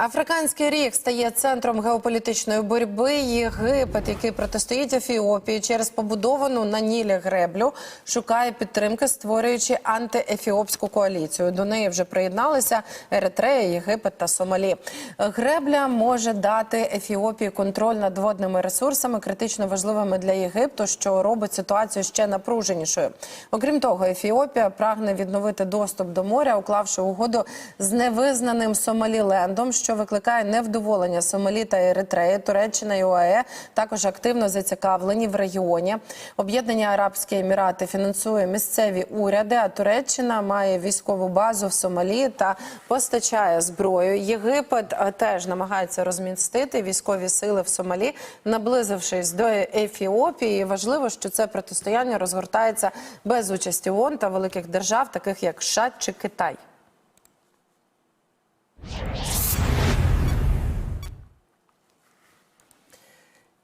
Африканський ріг стає центром геополітичної боротьби. Єгипет, який протистоїть Ефіопії через побудовану на Нілі греблю, шукає підтримки, створюючи антиефіопську коаліцію. До неї вже приєдналися Еритрея, Єгипет та Сомалі. Гребля може дати Ефіопії контроль над водними ресурсами, критично важливими для Єгипту, що робить ситуацію ще напруженішою. Окрім того, Ефіопія прагне відновити доступ до моря, уклавши угоду з невизнаним Сомалілендом, що викликає невдоволення Сомалі та Еритреї. Туреччина і ОАЕ також активно зацікавлені в регіоні. Об'єднані Арабські Емірати фінансує місцеві уряди. А Туреччина має військову базу в Сомалі та постачає зброю. Єгипет теж намагається розмістити військові сили в Сомалі, наблизившись до Ефіопії. Важливо, що це протистояння розгортається без участі ООН та великих держав, таких як США чи Китай.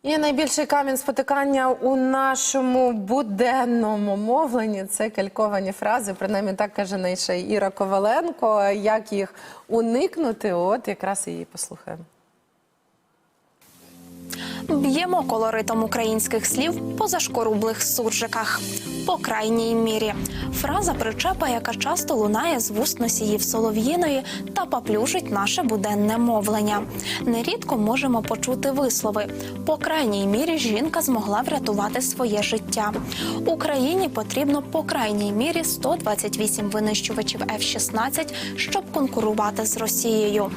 І найбільший камінь спотикання у нашому буденному мовленні це кальковані фрази. Принаймні так каже найше Іра Коваленко. Як їх уникнути? От якраз її послухаємо. Б'ємо колоритом українських слів по зашкорублих суржиках. По крайній мірі. Фраза причепа, яка часто лунає з вуст носіїв солов'їної та поплюжить наше буденне мовлення. Нерідко можемо почути вислови. По крайній мірі жінка змогла врятувати своє життя. Україні потрібно по крайній мірі 128 винищувачів F-16, щоб конкурувати з Росією.